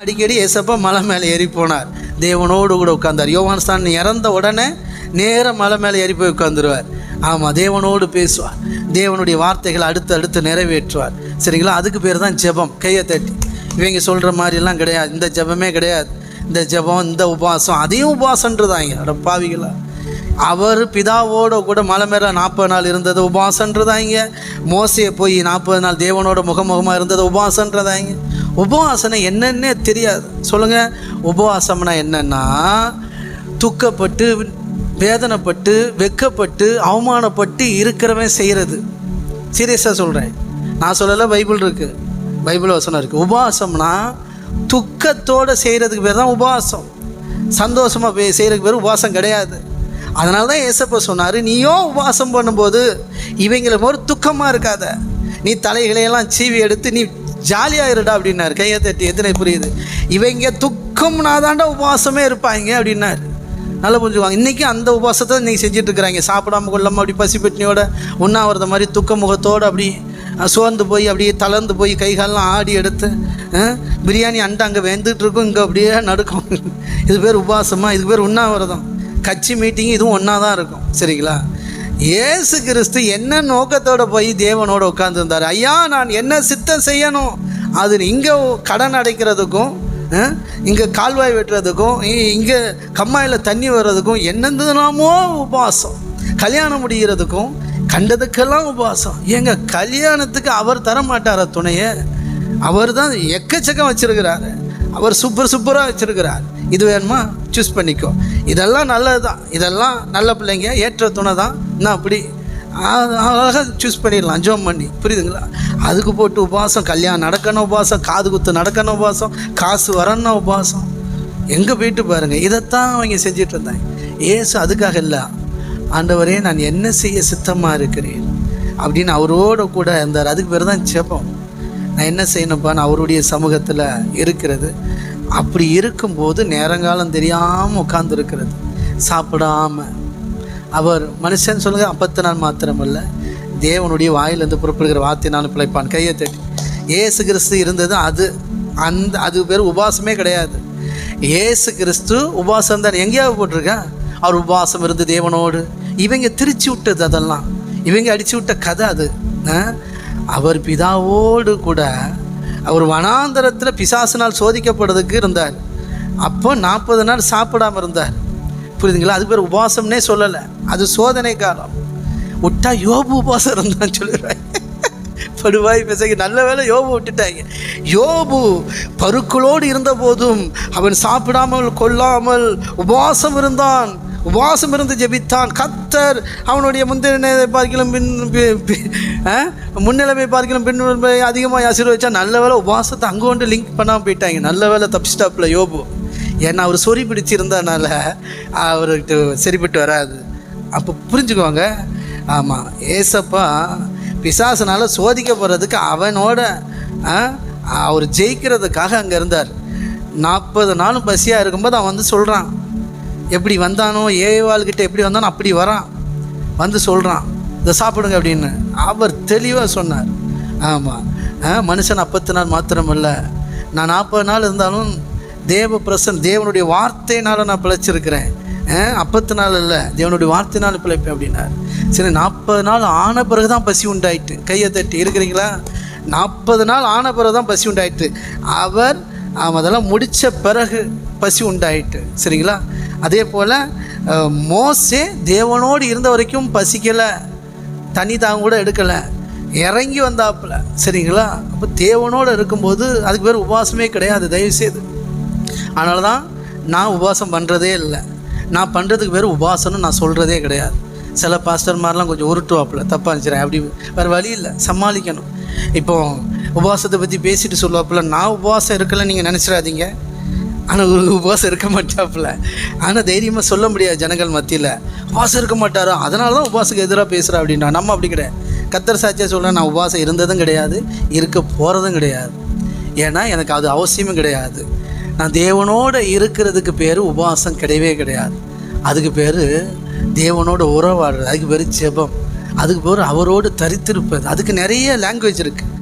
அடிக்கடி ஏசப்பா மலை மேலே ஏறி போனார். தேவனோடு கூட உட்கார்ந்தார். யோவான் ஸ்தான் இறந்த உடனே நேராக மலை மேலே ஏறி போய் உட்காந்துருவார் ஆமாம் தேவனோடு பேசுவார். தேவனுடைய வார்த்தைகளை அடுத்து அடுத்து நிறைவேற்றுவார். சரிங்களா? அதுக்கு பேர் தான் ஜெபம். கையை தட்டி. இவங்க சொல்கிற மாதிரிலாம் கிடையாது. இந்த ஜெபமே கிடையாது. இந்த ஜெபம் இந்த உபவாசம் அதையும் உபவாசன்றதாங்க அட பாவிகளா. அவர் பிதாவோட கூட மலை மேலே நாற்பது நாள் இருந்தது உபாசன்றதாங்க மோசையை போய் நாற்பது நாள் தேவனோட முகமுகமாக இருந்தது உபாசன்றதாங்க உபவாசனை என்னன்னே தெரியாது. சொல்லுங்கள் உபவாசம்னா என்னன்னா துக்கப்பட்டு வேதனைப்பட்டு வெக்கப்பட்டு அவமானப்பட்டு இருக்கிறவன் செய்கிறது சீரியஸாக சொல்கிறேன் நான் சொல்லலை பைபிள் இருக்குது பைபிள் வசனம் இருக்குது உபவாசம்னா துக்கத்தோடு செய்கிறதுக்கு பேர் தான் உபவாசம் சந்தோஷமாக செய்கிறதுக்கு பேர் உபவாசம் கிடையாது. அதனால தான் ஏசப்ப சொன்னார் நீயோ உபவாசம் பண்ணும்போது இவங்களை ஒரு துக்கமாக இருக்காத. நீ தலைகளையெல்லாம் சீவி எடுத்து நீ ஜாலியாக இருடா அப்படின்னாரு. கையை தட்டி எத்தனை புரியுது? இவங்க துக்கம்னா தாண்டா உபவாசமே இருப்பாங்க அப்படின்னாரு. நல்லா புரிஞ்சுக்குவாங்க இன்றைக்கி அந்த உபவாசத்தை இன்றைக்கி செஞ்சுட்டு இருக்கிறாங்க சாப்பிடாம கொள்ளாமல் அப்படி பசிப்பட்டினியோட உண்ணாவிரத மாதிரி துக்க முகத்தோடு அப்படி சோர்ந்து போய் அப்படியே தளர்ந்து போய் கை காலெல்லாம் ஆடி எடுத்து பிரியாணி அண்டை அங்கே வெந்துட்டு இருக்கும் இங்கே அப்படியே நடுக்கும். இது பேர் உபவாசமா? இதுக்கு பேர் உண்ணாவிரதம். கட்சி மீட்டிங் இதுவும் ஒன்றா தான் இருக்கும். சரிங்களா? ஏசு கிறிஸ்து என்ன நோக்கத்தோடு போய் தேவனோடு உட்காந்துருந்தார் ஐயா நான் என்ன சித்தம் செய்யணும்? அது இங்கே கடன் அடைக்கிறதுக்கும் இங்கே கால்வாய் வெட்டுறதுக்கும் இங்கே கம்மாயில் தண்ணி வர்றதுக்கும் என்னென்னமோ உபவாசம் கல்யாணம் முடிகிறதுக்கும் கண்டதுக்கெல்லாம் உபவாசம் ஏங்க கல்யாணத்துக்கு அவர் தர மாட்டார துணையை? அவர் தான் எக்கச்சக்கம் வச்சிருக்கிறாரு. அவர் சூப்பர் சூப்பராக வச்சிருக்கிறார். இது வேணுமா? சூஸ் பண்ணிக்கோ. இதெல்லாம் நல்லது தான் இதெல்லாம் நல்ல பிள்ளைங்க ஏற்ற துணை தான் நான் அப்படி அழகாக சூஸ் பண்ணிடலாம். ஜோம் பண்ணி. புரியுதுங்களா? அதுக்கு போட்டு உபாசம் கல்யாணம் நடக்கணும் உபாசம் காது குத்து நடக்கணும் உபாசம் காசு வரணும் உபாசம் எங்கே போயிட்டு பாருங்கள் இதைத்தான் அவங்க செஞ்சிட்டு இருந்தாங்க. ஏசு அதுக்காக இல்லை. ஆண்டவரே நான் என்ன செய்ய சித்தமாக இருக்கிறேன்? அப்படின்னு அவரோட கூட இருந்தார். அதுக்கு பேர் தான் ஜெபம். நான் என்ன செய்யணும்ப்பான்னு அவருடைய சமூகத்தில் இருக்கிறது. அப்படி இருக்கும்போது நேரங்காலம் தெரியாமல் உட்காந்துருக்கிறது சாப்பிடாம. அவர் மனுஷன் சொல்லுங்கள் அப்பத்து நாள் மாத்திரமல்ல. தேவனுடைய வாயிலிருந்து புறப்படுகிற வார்த்தையினாலும் பிழைப்பான். கையை தட்டி. ஏசு கிறிஸ்து இருந்தது அது அந்த அது பேர் உபாசமே கிடையாது. ஏசு கிறிஸ்து உபாசம் தான். எங்கேயாவது போட்டிருக்கா அவர் உபாசம் இருந்து தேவனோடு. இவங்க திரிச்சு விட்டது அதெல்லாம். இவங்க அடித்து விட்ட கதை அது. அவர் பிதாவோடு கூட அவர் வனாந்தரத்தில் பிசாசினால் சோதிக்கப்படுறதுக்கு இருந்தார். அப்போ நாற்பது நாள் சாப்பிடாம இருந்தார். புரியுதுங்களா? அது பேர் உபவாசம்னே சொல்லலை. அது சோதனை காலம் விட்டா யோபு உபவாசம் இருந்தான்னு சொல்லிடுறாங்க படுவாய் பிசைக்கு நல்ல வேளை யோபு விட்டுட்டாங்க. யோபு பருக்களோடு இருந்த போதும் அவன் சாப்பிடாமல் கொல்லாமல் உபவாசம் இருந்தான். உபவாசம் இருந்து ஜெபித்தான். கத்தர் அவனுடைய முந்தினை பார்க்கலாம் பின் பி- ஆ? முன்னிலைமை பார்க்கலாம் பின் அதிகமாக ஆசீர்வச்சா நல்ல வேலை உபவாசத்தை அங்கே கொண்டு லிங்க் பண்ணாமல் போயிட்டாங்க. நல்ல வேளை தப்பிச்சிட்டாப்புல யோபு. ஏன்னா அவர் சொறி பிடிச்சிருந்தனால அவர்கிட்ட சரிப்பட்டு வராது. அப்போ புரிஞ்சுக்குவாங்க? ஆமாம் ஏசப்பா பிசாசனால் சோதிக்க போகிறதுக்கு அவனோட ஆ, அவர் ஜெயிக்கிறதுக்காக அங்கே இருந்தார். நாற்பது நாளும் பசியாக இருக்கும்போது அவன் வந்து சொல்கிறான் எப்படி வந்தானோ ஏவாள்கிட்ட எப்படி வந்தானோ அப்படி வரான். வந்து சொல்கிறான் இதை சாப்பிடுங்க அப்படின்னு. அவர் தெளிவாக சொன்னார். ஆமாம் மனுஷன் அப்பத்து நாள் மாத்திரமல்ல. நான் நாற்பது நாள் இருந்தாலும் தேவ பிரசன் தேவனுடைய வார்த்தையினால் நான் பிழைச்சிருக்கிறேன். அப்பத்து நாள் இல்லை தேவனுடைய வார்த்தையினால் பிழைப்பேன் அப்படின்னார். சரி நாற்பது நாள் ஆன பிறகு தான் பசி உண்டாயிட்டு. கையை தட்டி இருக்கிறீங்களா? நாற்பது நாள் ஆன பிறகு தான் பசி உண்டாயிட்டு. அவர் அதெல்லாம் முடித்த பிறகு பசி உண்டாயிட்டு. சரிங்களா? அதே போல் மோசே தேவனோடு இருந்த வரைக்கும் பசிக்கலை. தண்ணி தாங்க கூட எடுக்கலை. இறங்கி வந்தாப்புல. சரிங்களா? அப்போ தேவனோடு இருக்கும்போது அதுக்கு பேர் உபவாசமே கிடையாது. தயவுசெய்து அதனால தான் நான் உபவாசம் பண்ணுறதே இல்லை. நான் பண்ணுறதுக்கு பேர் உபாசனும் நான் சொல்கிறதே கிடையாது. சில பாஸ்டர் மாதிரிலாம் கொஞ்சம் உருட்டுவாப்புல. தப்பாக இருந்துச்சுறேன் அப்படி வேறு வழி இல்லை. சமாளிக்கணும். இப்போது உபவாசத்தை பற்றி பேசிட்டு சொல்லுவாப்புல நான் உபவாசம் இருக்கலைன்னு நீங்கள் நினச்சிடாதீங்க. ஆனால் ஒரு உபவாசம் இருக்க மாட்டாப்புல. ஆனால் தைரியமாக சொல்ல முடியாது ஜனங்கள் மத்தியில். உபவாசம் இருக்க மாட்டாரோ? அதனால தான் உபவாசுக்கு எதிராக பேசுகிறா அப்படின்னா நம்ம அப்படி கிடையாது. கத்தர் சாட்சியாக சொல்கிறேன் நான் உபவாசம் இருந்ததும் கிடையாது இருக்க போகிறதும் கிடையாது. ஏன்னா எனக்கு அது அவசியமும் கிடையாது. நான் தேவனோடு இருக்கிறதுக்கு பேர் உபவாசம் கிடையவே கிடையாது. அதுக்கு பேர் தேவனோட உறவாடுறது. அதுக்கு பேர் ஜெபம். அதுக்கு பேர் அவரோடு தரித்திருப்பது. அதுக்கு நிறைய லாங்குவேஜ் இருக்குது